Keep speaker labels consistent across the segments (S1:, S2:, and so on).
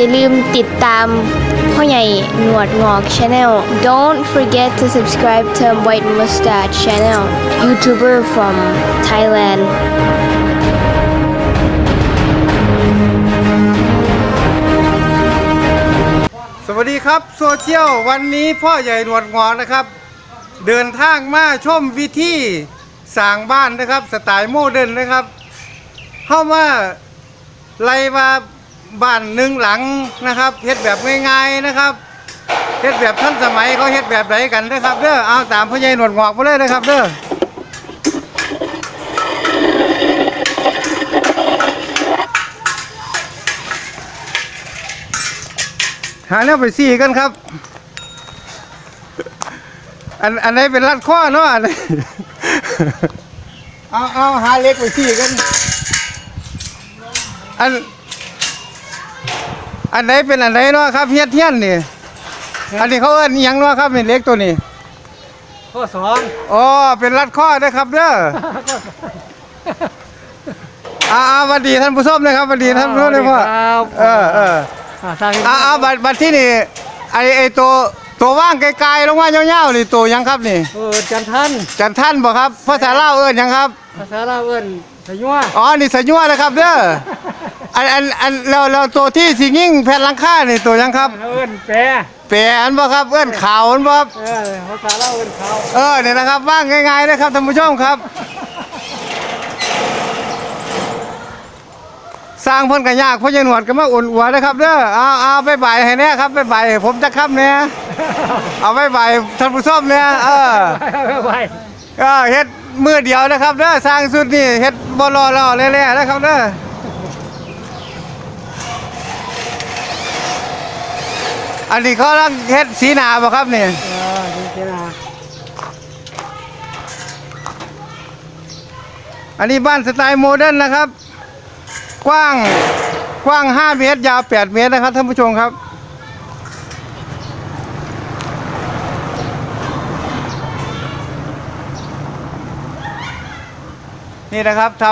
S1: อย่าลืมติดตามพ่อใหญ่หนวดงอก Channel Don't forget to subscribe to White Mustache Channel YouTuber from Thailand
S2: สวัสดีครับโซเชียลวันนี้พ่อใหญ่หนวดงอกนะครับ เดินทางมาชมวิธีสร้างบ้านนะครับ สไตล์โมเดิร์นนะครับ เข้ามาไล่มา บ้านหนึ่งหลังนะครับเฮ็ดแบบง่ายๆนะครับเฮ็ดแบบทันสมัยเขาเฮ็ดแบบไหนกันนะครับเด้อเอาตามพ่อใหญ่หนวดงอกมาเลยนะครับเด้อหาแนวไปซี่กันครับ อันอันไหนเป็นรัดข้อเนาะอันไหนเอาเอาหาเล็กไปซี่กัน อัน อันไหนเป็นอันไหนเนาะครับเฮียดเฮียนนี่ อันนี้เขาเอิ้นอิหยังเนาะครับนี่เล็กตัวนี้
S3: ข้อสอง
S2: อ๋อเป็นรัดข้อนะครับเด้ออ่าอ่าสวัสดีท่านผู้ชมนะครับสวัสดีท่านผู้ชมเลยพ่อ
S3: ครับ
S2: เออเออ
S3: อ่าสร้าง
S2: อ่าอ่าบัดบัดที่นี่ไอไอตัวตัวว่างไกลๆลงมาเงาวๆนี่ตัวหยังครับนี่
S3: เออจันทัน
S2: จันท่านบ่ครับภาษาลาวเอิ้นหยังครับ
S3: ภาษาลาวเอิ้นสยัว
S2: อ๋อนี่สะยั่วนะครับเด้อ อันอันอันเราเราตัวที่สิยิ่งแผ่นหลังคานี่ตัวหยังครับ
S3: เอิ้นแปร
S2: แปรอันบ่ครับเอิ้นขาวอันบ่ครับ
S3: เออภาษาลาวเอิ้นเขา
S2: เออนี่นะครับว่างง่ายๆนะครับท่านผู้ชมครับสร้างเพ่นกันยากเพราะยายหนวดก็มาอุ่นอัวนะครับเด้อเอาเอาไปบ่ายให้แน่ครับไปบ่ายให้ผมจะค้ำเนี่ยเอาไปบ่ายท่านผู้ชมเนี่ยเออ
S3: ไปไป
S2: เออเฮ็ดมือเดียวนะครับเด้อสร้างสุดนี่เฮ็ดบ่รอรอเล่ๆนะครับเด้อ อันนี้เขากำลังเฮ็ดสีนาบ่ครับนี่
S3: เออจริงๆนะ
S2: อันนี้บ้านสไตล์โมเดิร์นนะครับ กว้างกว้าง 5 เมตร ยาว 8 เมตรนะครับท่านผู้ชมครับ นี่นะครับท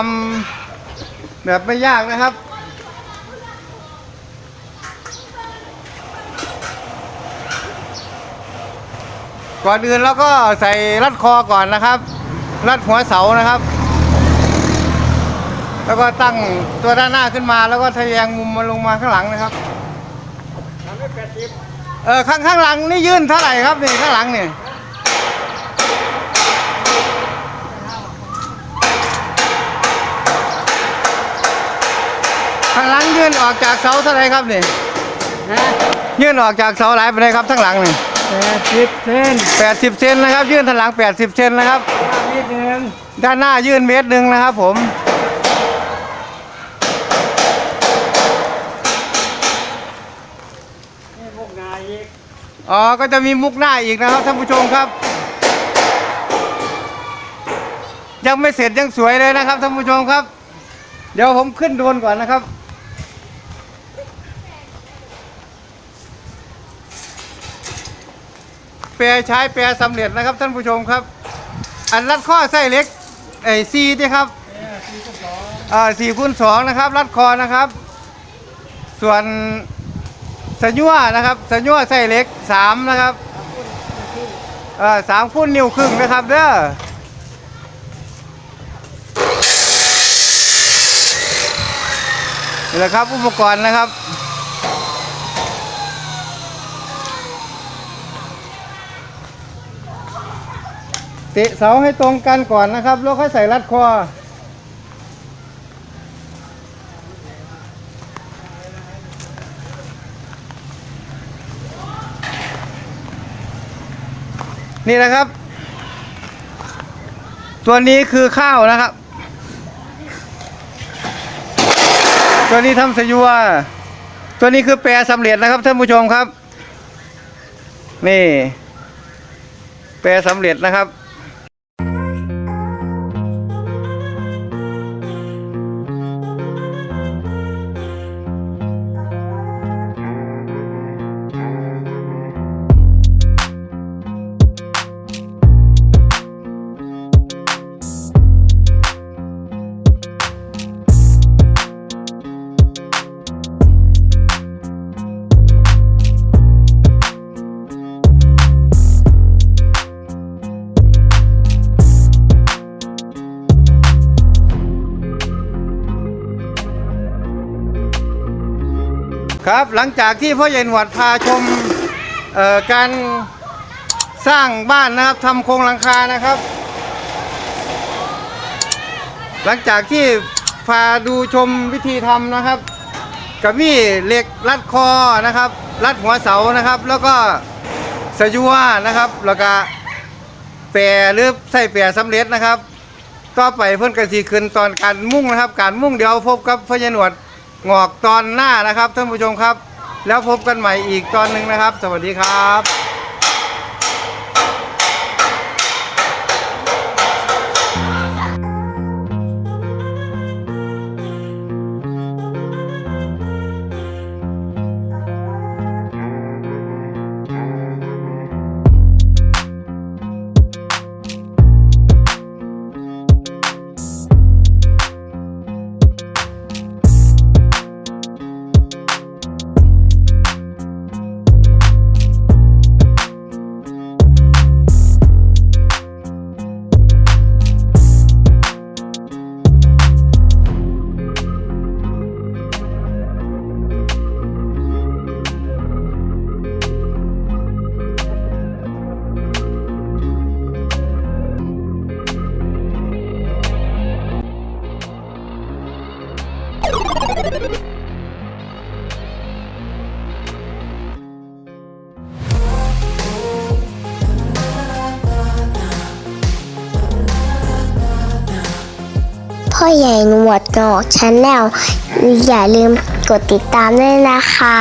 S2: ำแบบไม่ยากนะครับ ก่อนอื่นเราก็ใส่รัดคอก่อนนะครับ รัดหัวเสานะครับ แล้วก็ตั้งตัวด้านหน้าขึ้นมาแล้วก็ทะแยงมุมมาลงมาข้างหลังนะครับ
S3: ทำให้แปดสิบ
S2: เออข้างข้างหลังนี่ยื่นเท่าไหร่ครับนี่ข้างหลังนี่ข้างหลังยื่นออกจากเสาเท่าไรครับนี่ยื่นออกจากเสาหลายไปเลยครับทั้างหลังนี่
S3: แปดสิบเซน
S2: แปดสิบเซนนะครับ ยื่นทางหลังแปดสิบเซนนะครับ
S3: ข้างนิดนึง
S2: ด้านหน้ายื่นเมตรหนึ่งนะครับผม
S3: นี่พวกนายอีก
S2: อ๋อ ก็จะมีมุกหน้าอีกนะครับท่านผู้ชมครับ ยังไม่เสร็จยังสวยเลยนะครับท่านผู้ชมครับ เดี๋ยวผมขึ้นโดรนก่อนนะครับ แปรใช้แปรสำเร็จนะครับท่านผู้ชมครับ อันรัดข้อไส้เล็กไอ้ซีที่ครับ
S3: อ่า
S2: สี่คูณสองนะครับ รัดคอนะครับ ส่วนสัญญวนะครับสัญญวไส้เล็กสามนะครับอ่อสามคูณนิ้วครึ่งนะครับเด้อนี่แหละครับอุปกรณ์นะครับ เตะเสาให้ตรงกันก่อนนะครับ แล้วค่อยใส่รัดคอ นี่นะครับ ตัวนี้คือข้าวนะครับ ตัวนี้ทำสยัวตัวนี้คือแปรสำเร็จนะครับท่านผู้ชมครับ นี่ แปรสำเร็จนะครับ ครับหลังจากที่พ่อใหญ่หนวดพาชมการสร้างบ้านนะครับทำโครงหลังคานะครับ หลังจากที่พาดูชมวิธีทำนะครับกับมีเหล็กรัดคอนะครับ รัดหัวเสานะครับ แล้วก็สยัวนะครับ แล้วก็แปรหรือใส่แปรสำเร็จนะครับ ต่อไปเพิ่นกระสีขึ้นตอนการมุ่งนะครับ การมุ่งเดี๋ยวพบกับพญาหนวด งอกตอนหน้านะครับท่านผู้ชมครับ แล้วพบกันใหม่อีกตอนหนึ่งนะครับ สวัสดีครับ
S4: พ่อใหญ่หนวดหงอกชาแนลอย่าลืมกดติดตามด้วยนะคะ